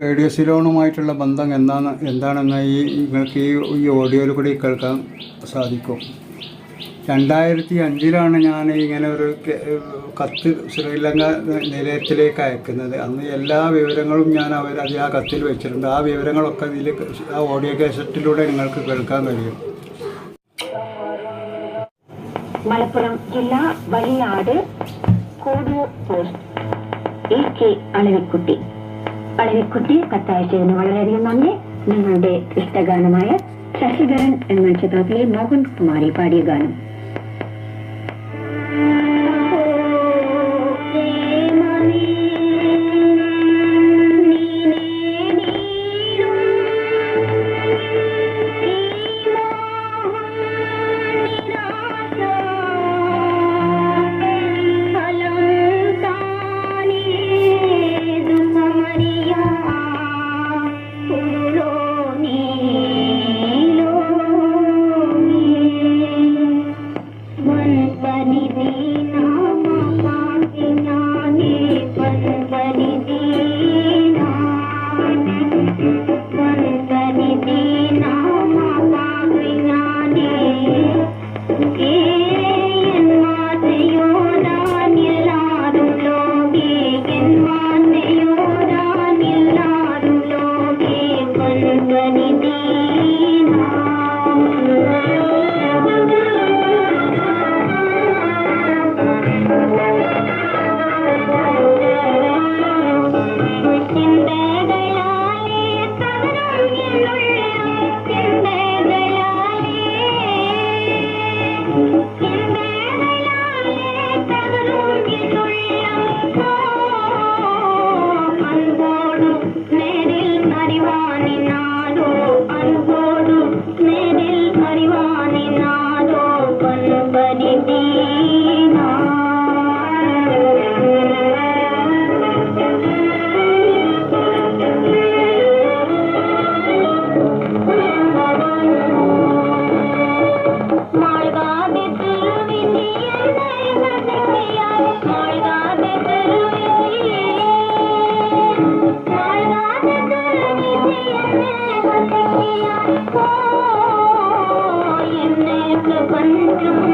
Radio സിലോണുമായിട്ടുള്ള ബന്ധം എന്താണ് എന്താണെന്ന് ഈ നിങ്ങൾക്ക് ഈ ഓഡിയോയിൽ കൂടി കേൾക്കാൻ സാധിക്കും. രണ്ടായിരത്തി അഞ്ചിലാണ് ഞാൻ ഇങ്ങനെ ഒരു കത്ത് ശ്രീലങ്ക നിലയത്തിലേക്ക് അയക്കുന്നത്. അന്ന് എല്ലാ വിവരങ്ങളും ഞാൻ അവർ അത് ആ കത്തിൽ വെച്ചിട്ടുണ്ട്. ആ വിവരങ്ങളൊക്കെ ഇതിൽ ആ ഓഡിയോ കാസറ്റിലൂടെ നിങ്ങൾക്ക് കേൾക്കാൻ കഴിയും. മലപ്പുറം ജില്ലാ Valiyad Kodur post. A K Alavikutty. Alavikutty കത്തയച്ചതിന് വളരെയധികം നന്ദി. നിങ്ങളുടെ ഇഷ്ടഗാനമായ ശശിധരൻ എന്ന ചിത്രത്തിലെ മോഹൻ കുമാരി പാടിയ ഗാനം. गणिती Thank you.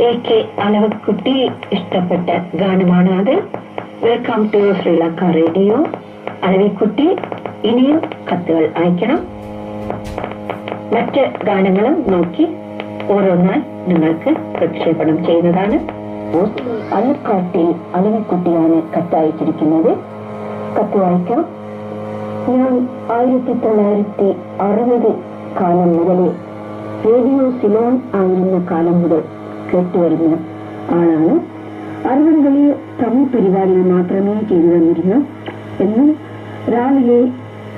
എ അലവത് കുട്ടി ഇഷ്ടപ്പെട്ട ഗാനമാണ് അത്. Welcome to Sri Lanka radio. Alavikutty ഇനിയും കത്തുകൾ അയക്കണം. മറ്റ് ഗാനങ്ങളും നോക്കി ഓരോന്നായി നിങ്ങൾക്ക് പ്രക്ഷേപണം ചെയ്യുന്നതാണ്. അലക്കാട്ടിൽ അലവിക്കുട്ടിയാണ് കത്തയച്ചിരിക്കുന്നത്. കത്ത് വായിക്കാം. ഞാൻ ആയിരത്തി തൊള്ളായിരത്തി അറുപത് കാലം മുതലേ റേഡിയോ സിലോൺ ആയിരുന്ന കാലം മുതൽ കേട്ടുവരുന്ന ആളാണ്. അറുപതുകളിൽ തമിഴ് പരിപാടികൾ മാത്രമേ ചെയ്തു തന്നിരുന്നു. എന്നും രാവിലെ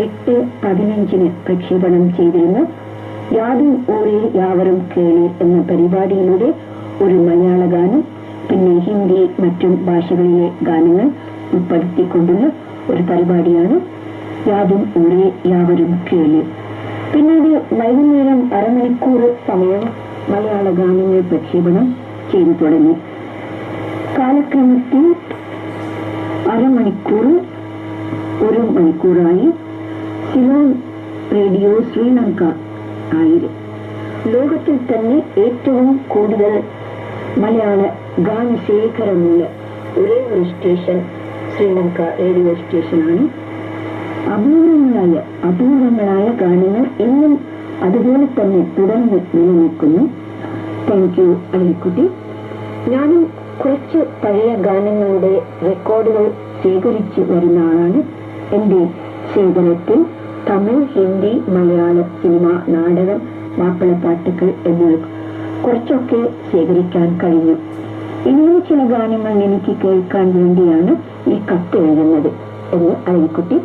എട്ട് പതിനഞ്ചിന് പ്രക്ഷേപണം ചെയ്തിരുന്നു. യാതും ഓരേ യാവരും കേളി എന്ന പരിപാടിയിലൂടെ ഒരു മലയാള ഗാനം പിന്നെ ഹിന്ദി മറ്റും ഭാഷകളിലെ ഗാനങ്ങൾ ഉൾപ്പെടുത്തിക്കൊണ്ടുള്ള ഒരു പരിപാടിയാണ്. യാതും ഒരേ യാവരും കേളി. പിന്നീട് വൈകുന്നേരം അരമണിക്കൂർ സമയം മലയാള ഗാനങ്ങൾ പ്രക്ഷേപണം ചെയ്തു തുടങ്ങി. കാലക്രമത്തിൽ അരമണിക്കൂർ ഒരു മണിക്കൂറായി സിലോൺ റേഡിയോ ശ്രീലങ്ക ആയിരുന്നു. ലോകത്തിൽ തന്നെ ഏറ്റവും കൂടുതൽ മലയാള ഗാനശേഖരമുള്ള ഒരേ ഒരു സ്റ്റേഷൻ ശ്രീലങ്ക റേഡിയോ സ്റ്റേഷനാണ്. അപൂർവങ്ങളായ അപൂർവങ്ങളായ ഗാനങ്ങൾ ഇന്നും അതുപോലെ തന്നെ തുടർന്ന് നിലനിൽക്കുന്നു താങ്ക് യു അനിൽക്കുട്ടി ഞാനും കുറച്ച് പഴയ ഗാനങ്ങളുടെ റെക്കോർഡുകൾ സ്വീകരിച്ച് വരുന്ന ആളാണ്. എന്റെ ശേഖരത്തിൽ തമിഴ് ഹിന്ദി മലയാള സിനിമ നാടകം മാപ്പിളപ്പാട്ടുകൾ എന്നിവ കുറച്ചൊക്കെ ശേഖരിക്കാൻ കഴിഞ്ഞു. ഇനിയും ചില ഗാനങ്ങൾ എനിക്ക് കേൾക്കാൻ വേണ്ടിയാണ് ഈ കത്ത് എഴുതുന്നത് എന്ന് അയൽക്കുട്ടി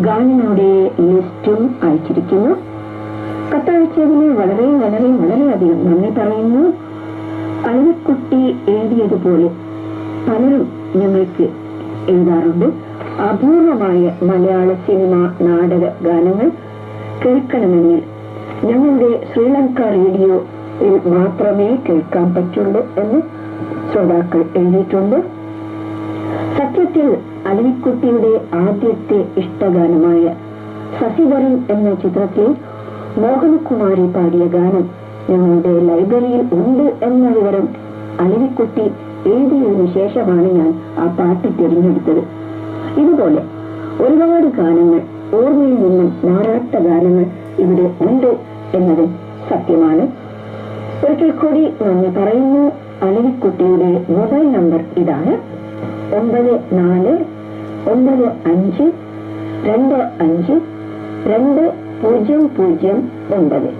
ഗാനങ്ങളുടെ ലിസ്റ്റും അയച്ചിരിക്കുന്നു. കത്തയച്ചതിന് വളരെ വളരെ വളരെയധികം നന്ദി പറയുന്നു. അയൽക്കുട്ടി എഴുതിയതുപോലെ പലരും ഞങ്ങൾക്ക് എഴുതാറുണ്ട്. അപൂർവമായ മലയാള സിനിമ നാടക ഗാനങ്ങൾ കേൾക്കണമെങ്കിൽ ഞങ്ങളുടെ ശ്രീലങ്ക റേഡിയോ മാത്രമേ കേൾക്കാൻ പറ്റുള്ളൂ എന്ന് ശ്രോതാക്കൾ എഴുതിയിട്ടുണ്ട്. സത്യത്തിൽ അലവിക്കുട്ടിയുടെ ആദ്യത്തെ ഇഷ്ടഗാനമായ ശശിധരൻ എന്ന ചിത്രത്തിൽ മോഹനകുമാരി പാടിയ ഗാനം ഞങ്ങളുടെ ലൈബ്രറിയിൽ ഉണ്ട് എന്ന വിവരം അലവിക്കുട്ടി എഴുതിയതിനു ശേഷമാണ് ഞാൻ ആ പാട്ട് തിരഞ്ഞെടുത്തത്. ഇതുപോലെ ഒരുപാട് ഗാനങ്ങൾ ഓർമ്മയിൽ നിന്നും മാറാത്ത ഗാനങ്ങൾ ഇവിടെ ഉണ്ട് എന്നത് സത്യമാണ്. ഒരിക്കൽ കൂടി നന്ദി പറയുന്നു. അലവിക്കുട്ടിയുടെ മൊബൈൽ നമ്പർ ഇതാണ്. ഒമ്പത് നാല് ഒമ്പത് അഞ്ച് രണ്ട് അഞ്ച് രണ്ട് पूज्यं पूज्यं दण्डवे